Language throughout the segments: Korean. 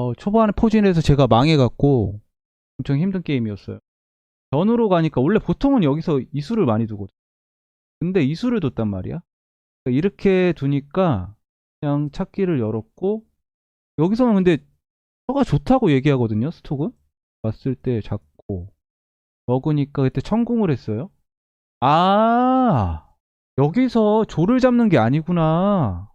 어, 초반에 포진에서 제가 망해갖고 엄청 힘든 게임이었어요. 전으로 가니까 원래 보통은 여기서 이수를 많이 두거든. 근데 이수를 뒀단 말이야. 그러니까 이렇게 두니까 그냥 찾기를 열었고 여기서는 근데 표가 좋다고 얘기하거든요. 스톡은 왔을 때 작고 먹으니까 그때 천궁을 했어요. 아 여기서 조를 잡는 게 아니구나.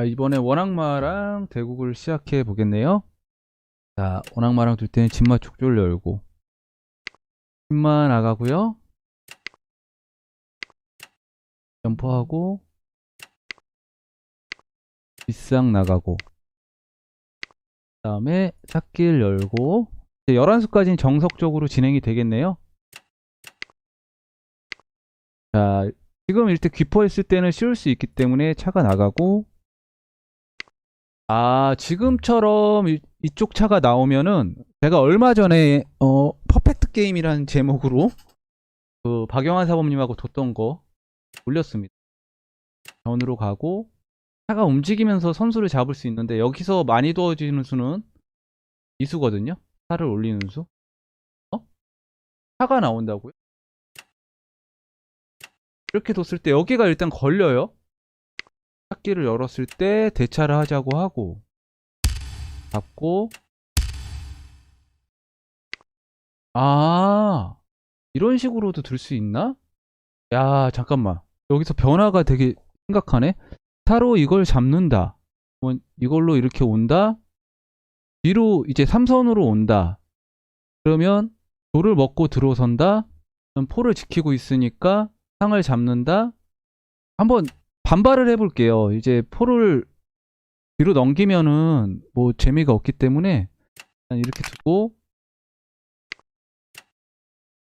자, 이번에 원악마랑 대국을 시작해 보겠네요. 자, 원악마랑 둘 때는 진마 촉조를 열고 진마 나가고요. 점프하고 빗상 나가고 그 다음에 찾기를 열고 이제 11수까지는 정석적으로 진행이 되겠네요. 자, 지금 이때 귀퍼 했을 때는 쉬울 수 있기 때문에 차가 나가고 아, 지금처럼 이, 이쪽 차가 나오면은 제가 얼마 전에 어, 퍼펙트 게임이라는 제목으로 그 박영환 사범님하고 뒀던 거 올렸습니다. 전으로 가고 차가 움직이면서 선수를 잡을 수 있는데 여기서 많이 두어지는 수는 이 수거든요. 차를 올리는 수. 어? 차가 나온다고요? 이렇게 뒀을 때 여기가 일단 걸려요. 찾기를 열었을 때 대차를 하자고 하고 잡고 아 이런 식으로도 들 수 있나? 야 잠깐만. 여기서 변화가 되게 심각하네. 타로 이걸 잡는다. 뭐 이걸로 이렇게 온다? 뒤로 이제 삼선으로 온다. 그러면 돌을 먹고 들어선다? 포를 지키고 있으니까 상을 잡는다? 한번 반발을 해볼게요 이제 포를 뒤로 넘기면은 뭐 재미가 없기 때문에 일단 이렇게 두고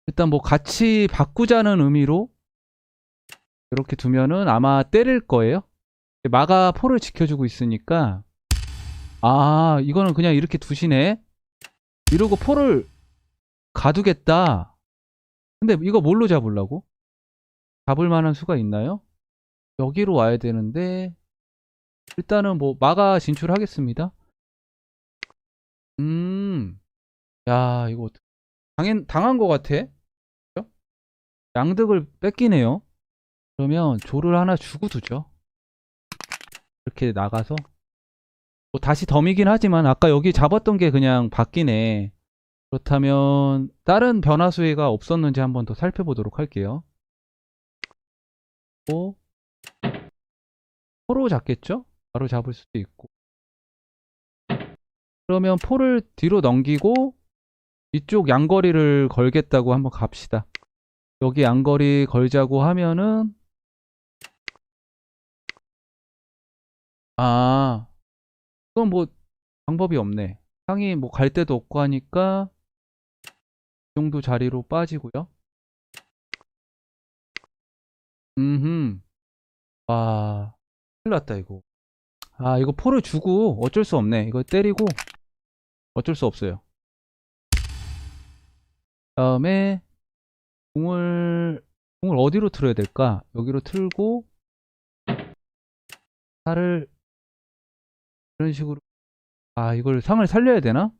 일단 뭐 같이 바꾸자는 의미로 이렇게 두면은 아마 때릴 거예요. 마가 포를 지켜주고 있으니까 아 이거는 그냥 이렇게 두시네. 이러고 포를 가두겠다. 근데 이거 뭘로 잡으려고? 잡을 만한 수가 있나요? 여기로 와야 되는데 일단은 뭐 마가 진출하겠습니다. 음, 야 이거 당한 당한 것 같아. 그죠? 양득을 뺏기네요. 그러면 조를 하나 주고 두죠. 이렇게 나가서 뭐 다시 덤이긴 하지만 아까 여기 잡았던 게 그냥 바뀌네. 그렇다면 다른 변화수가 없었는지 한번 더 살펴보도록 할게요. 오, 포로 잡겠죠? 바로 잡을 수도 있고. 그러면 포를 뒤로 넘기고 이쪽 양거리를 걸겠다고 한번 갑시다. 여기 양거리 걸자고 하면은 아 그건 뭐 방법이 없네. 상이 뭐 갈 데도 없고 하니까 이 정도 자리로 빠지고요. 음흠. 와, 큰일 났다 이거. 아, 이거 포를 주고 어쩔 수 없네. 이거 때리고 어쩔 수 없어요. 다음에 공을 공을 어디로 틀어야 될까? 여기로 틀고 살을 이런 식으로 아, 이걸 상을 살려야 되나?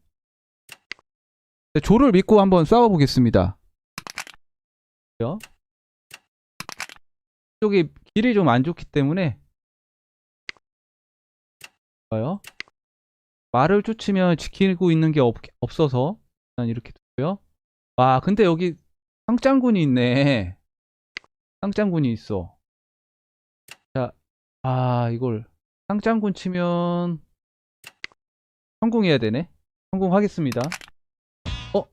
네, 조를 믿고 한번 싸워 보겠습니다. 이쪽이 길이 좀 안 좋기 때문에 봐요. 말을 쫓으면 지키고 있는 게 없, 없어서 일단 이렇게 두고요. 와, 근데 여기 상장군이 있네. 상장군이 있어. 자, 아, 이걸 상장군 치면 성공해야 되네. 성공하겠습니다. 어? 오.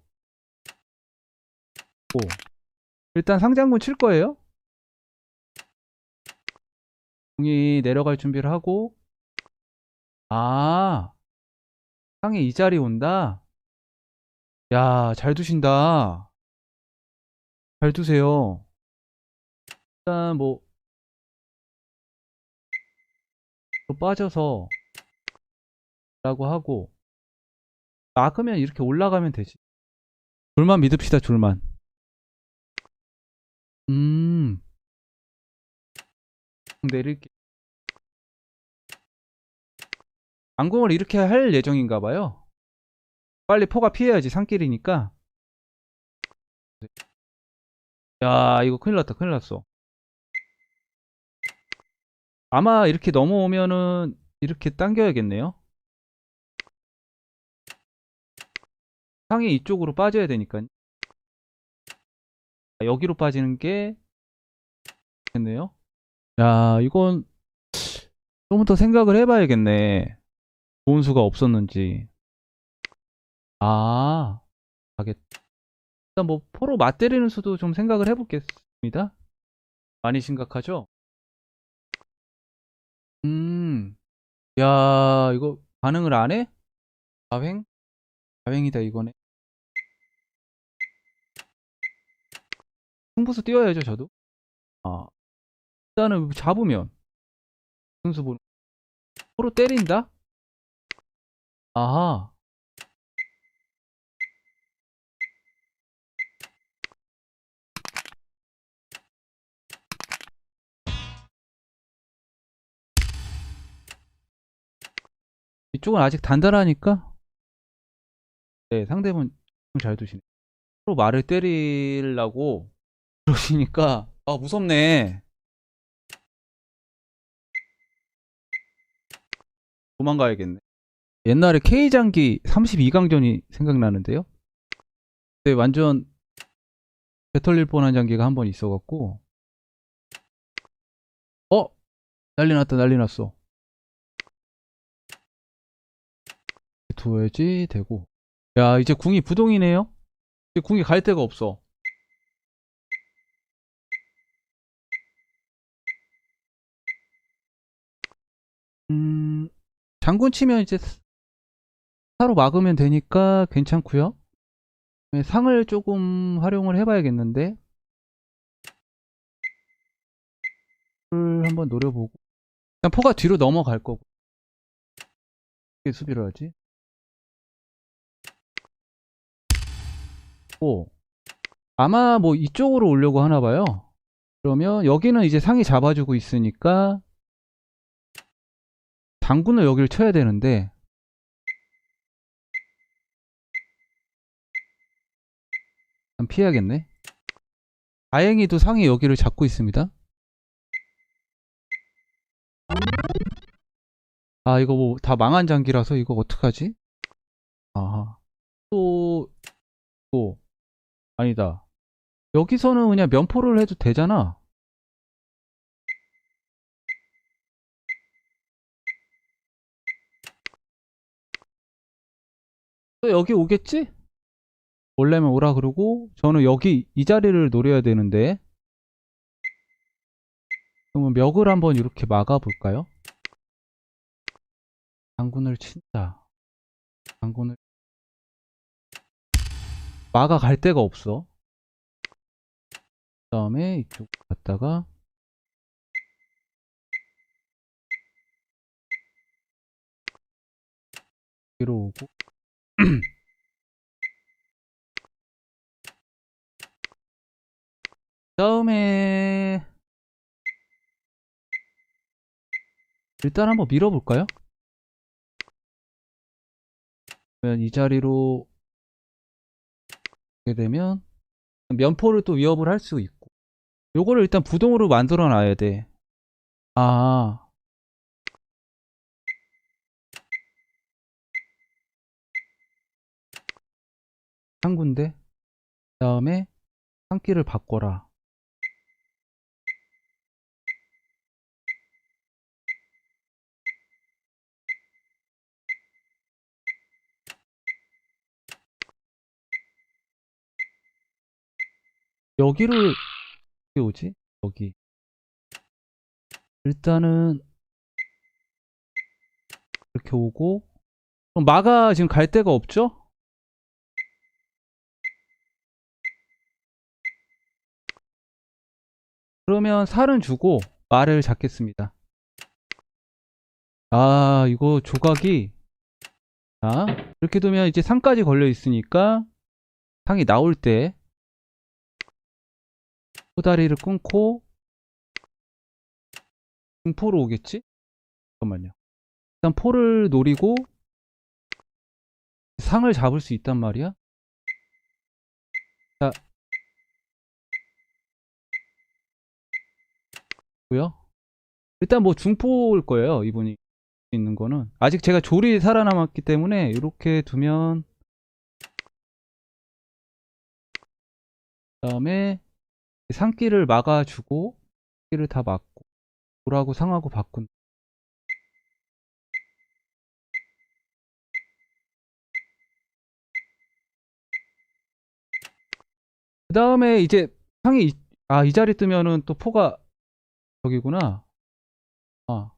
일단 상장군 칠 거예요. 공이 내려갈 준비를 하고 아 상에 이 자리 온다? 야 잘 두신다. 잘 두세요. 일단 뭐 또 빠져서 라고 하고 막으면 이렇게 올라가면 되지. 줄만 믿읍시다 줄만. 음. 내릴게. 안공을 이렇게 할 예정인가 봐요. 빨리 포가 피해야지 산길이니까. 야, 이거 큰일 났다. 큰일 났어. 아마 이렇게 넘어오면은 이렇게 당겨야겠네요. 상이 이쪽으로 빠져야 되니까. 여기로 빠지는 게 됐네요. 야, 이건 좀 더 생각을 해봐야겠네. 좋은 수가 없었는지. 아, 가겠. 일단 뭐 포로 맞때리는 수도 좀 생각을 해보겠습니다. 많이 심각하죠? 음, 야, 이거 반응을 안 해? 가횡? 가횡이다 이거네. 승부수 띄워야죠 저도. 아, 일단은 잡으면 선수 보는 포로 때린다? 아하. 이쪽은 아직 단단하니까? 네 상대분 잘 두시네. 서로 말을 때리려고 그러시니까. 아 무섭네. 도망가야겠네 옛날에 K장기 32강전이 생각나는데요? 그때 완전 배 털릴 뻔한 장기가 한 번 있어갖고 어? 난리 났다 난리 났어. 두어야지 되고. 야 이제 궁이 부동이네요? 이제 궁이 갈 데가 없어. 음 장군 치면 이제 사로 막으면 되니까 괜찮고요 네, 상을 조금 활용을 해봐야겠는데 을 한번 노려보고 일단 포가 뒤로 넘어갈 거고 어떻게 수비를 하지? 오. 아마 뭐 이쪽으로 오려고 하나 봐요. 그러면 여기는 이제 상이 잡아주고 있으니까 장군을 여기를 쳐야 되는데 일단 피해야겠네. 다행히도 상이 여기를 잡고 있습니다. 아 이거 뭐 다 망한 장기라서 이거 어떡하지? 아하. 또, 또, 아니다. 여기서는 그냥 면포를 해도 되잖아. 또 여기 오겠지? 원래면 오라 그러고 저는 여기 이 자리를 노려야 되는데 그러면 멱을 한번 이렇게 막아볼까요? 장군을 친다. 장군을 막아 갈 데가 없어. 그 다음에 이쪽 갔다가 여기로 오고 다음에 일단 한번 밀어볼까요? 그러면 이 자리로 오게 되면 면포를 또 위협을 할 수 있고 요거를 일단 부동으로 만들어 놔야 돼. 아. 한 군데. 그 다음에 한 끼를 바꿔라. 여기를 어떻게 오지? 여기. 일단은 이렇게 오고 그럼 마가 지금 갈 데가 없죠? 그러면 살은 주고 말을 잡겠습니다. 아, 이거 조각이 자, 이렇게 두면 이제 상까지 걸려 있으니까 상이 나올 때 코다리를 끊고 중포로 오겠지? 잠깐만요. 일단 포를 노리고 상을 잡을 수 있단 말이야. 자, 고요. 일단 뭐 중포일 거예요. 이분이 있는 거는 아직 제가 조리 살아남았기 때문에 이렇게 두면 그 다음에 상기를 막아주고 상기를 다 막고 돌하고 상하고 바꾼. 그 다음에 이제 상이 이- 아, 이 자리 뜨면은 또 포가 저기구나. 아.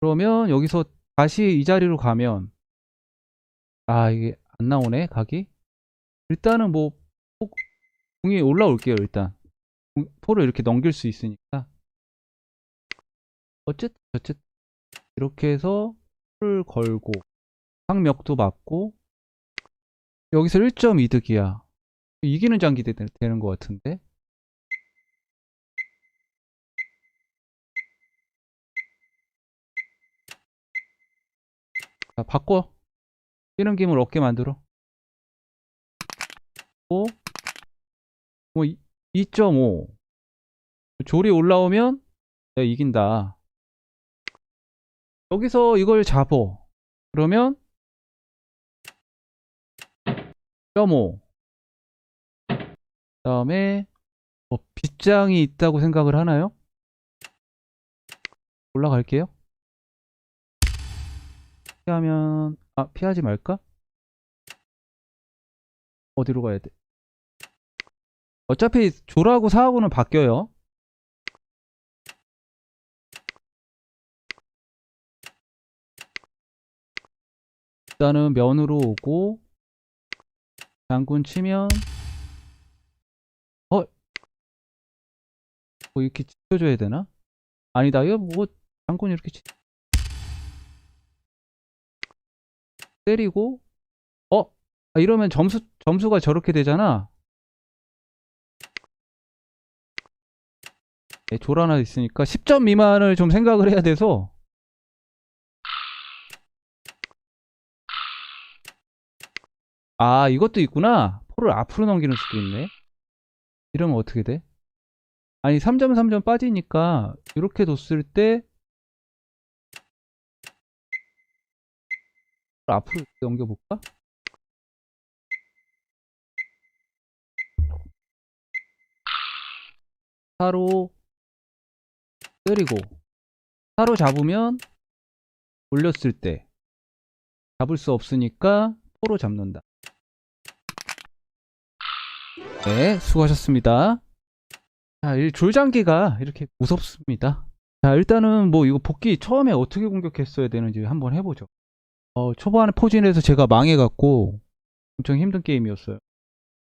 그러면 여기서 다시 이 자리로 가면 아, 이게 안 나오네, 각이. 일단은 뭐 포, 공이 올라올게요, 일단. 공- 포를 이렇게 넘길 수 있으니까. 어쨌든 어쨌든 이렇게 해서 포를 걸고 상력도 맞고 여기서 1점 이득이야. 이기는 장기 되, 되는 것 같은데. 자, 바꿔. 뛰는 김을 얻게 만들어. 오, 뭐, 2.5. 조리 올라오면 내가 이긴다. 여기서 이걸 잡어. 그러면 0.5. 그 다음에 뭐 빗장이 있다고 생각을 하나요? 올라갈게요. 피하면 아 피하지 말까? 어디로 가야 돼? 어차피 조라고 사하고는 바뀌어요. 일단은 면으로 오고 장군 치면 어? 뭐 이렇게 지켜줘야 되나? 아니다 이거 뭐 장군 이렇게 치... 때리고 어? 아, 이러면 점수 점수가 저렇게 되잖아. 졸 하나 있으니까 10점 미만을 좀 생각을 해야 돼서 아 이것도 있구나. 포를 앞으로 넘기는 수도 있네. 이러면 어떻게 돼? 아니 3점 3점 빠지니까 이렇게 뒀을 때 앞으로 넘겨볼까? 사로 때리고 사로 잡으면 올렸을 때 잡을 수 없으니까 포로 잡는다. 네, 수고하셨습니다. 자, 이 졸장기가 이렇게 무섭습니다. 자, 일단은 뭐 이거 복귀 처음에 어떻게 공격했어야 되는지 한번 해보죠. 어, 초반에 포진에서 제가 망해갖고 엄청 힘든 게임이었어요.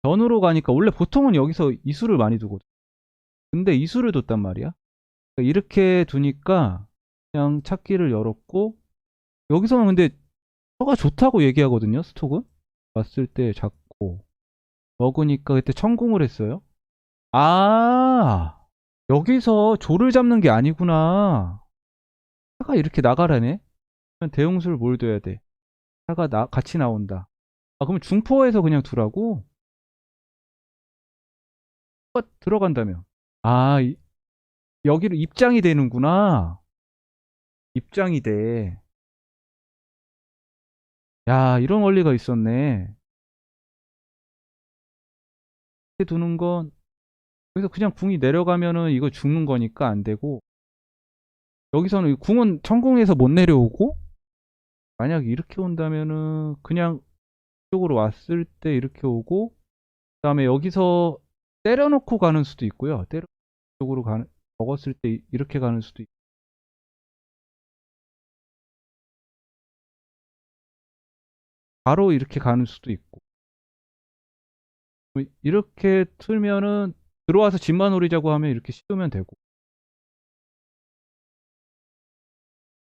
전으로 가니까 원래 보통은 여기서 이수를 많이 두거든. 근데 이수를 뒀단 말이야. 그러니까 이렇게 두니까 그냥 찾기를 열었고 여기서는 근데 처가 좋다고 얘기하거든요. 스톡은 왔을 때 잡고 먹으니까 그때 천궁을 했어요. 아 여기서 조를 잡는 게 아니구나. 차가 이렇게 나가라네. 그럼 대용수를 뭘 둬야 돼? 차가 나, 같이 나온다. 아, 그럼 중포에서 그냥 두라고? 어, 들어간다면. 아, 이- 여기로 입장이 되는구나. 입장이 돼. 야, 이런 원리가 있었네. 이렇게 두는 건, 여기서 그냥 궁이 내려가면은 이거 죽는 거니까 안 되고, 여기서는 이 궁은 천궁에서 못 내려오고, 만약 이렇게 온다면은 그냥 이쪽으로 왔을 때 이렇게 오고 그 다음에 여기서 때려놓고 가는 수도 있고요. 때려 쪽으로 가는 먹었을 때 이- 이렇게 가는 수도 있고 바로 이렇게 가는 수도 있고 뭐 이렇게 틀면은 들어와서 집만 노리자고 하면 이렇게 씌우면 되고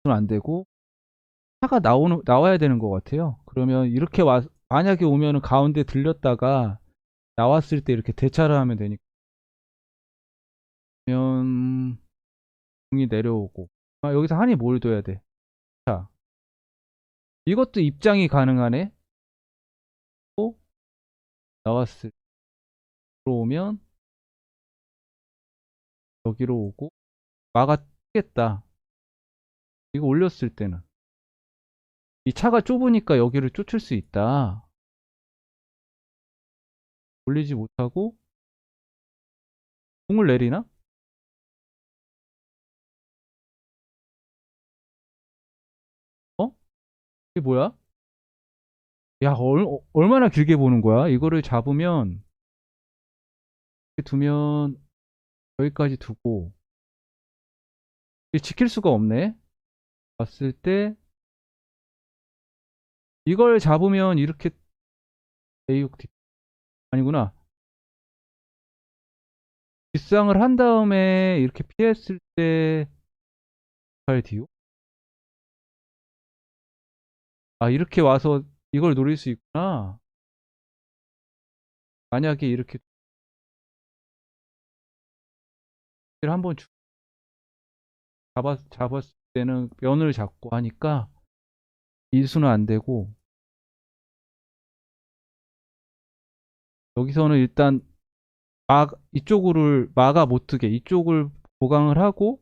안 되고 차가 나오는 나와야 되는 것 같아요. 그러면 이렇게 와 만약에 오면은 가운데 들렸다가 나왔을 때 이렇게 대차를 하면 되니까. 그러면 공이 내려오고 아, 여기서 한이 뭘 둬야 돼? 자, 이것도 입장이 가능하네. 또 나왔을 때 들어오면 여기로 오고 막아겠다. 이거 올렸을 때는 이 차가 좁으니까 여기를 쫓을 수 있다. 올리지 못하고 공을 내리나? 이게 뭐야? 야, 얼, 어, 얼마나 길게 보는 거야? 이거를 잡으면, 이렇게 두면, 여기까지 두고, 지킬 수가 없네? 봤을 때, 이걸 잡으면 이렇게, A6D, 아니구나. 뒷상을 한 다음에 이렇게 피했을 때, 8DO? 아 이렇게 와서 이걸 노릴 수 있구나. 만약에 이렇게 한번 주- 잡았, 잡았을 때는 면을 잡고 하니까 일수는 안 되고 여기서는 일단 막 이쪽을 막아 못 두게 이쪽을 보강을 하고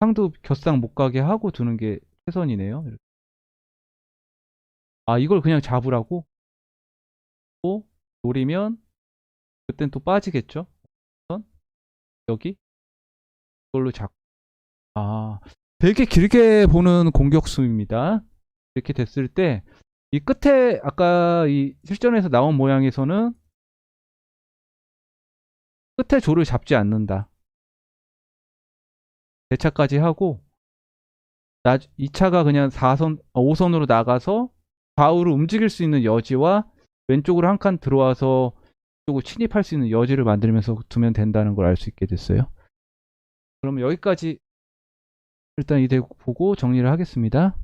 상도 곁상 못 가게 하고 두는 게 최선이네요. 이렇게. 아 이걸 그냥 잡으라고? 또 노리면 그땐 또 빠지겠죠? 여기 이걸로 잡. 아 되게 길게 보는 공격수입니다. 이렇게 됐을 때 이 끝에 아까 이 실전에서 나온 모양에서는 끝에 조를 잡지 않는다. 대차까지 하고 나, 2차가 그냥 4선, 5선으로 나가서 좌우로 움직일 수 있는 여지와 왼쪽으로 한 칸 들어와서 이쪽으로 침입할 수 있는 여지를 만들면서 두면 된다는 걸 알 수 있게 됐어요. 그러면 여기까지 일단 이 대국 보고 정리를 하겠습니다.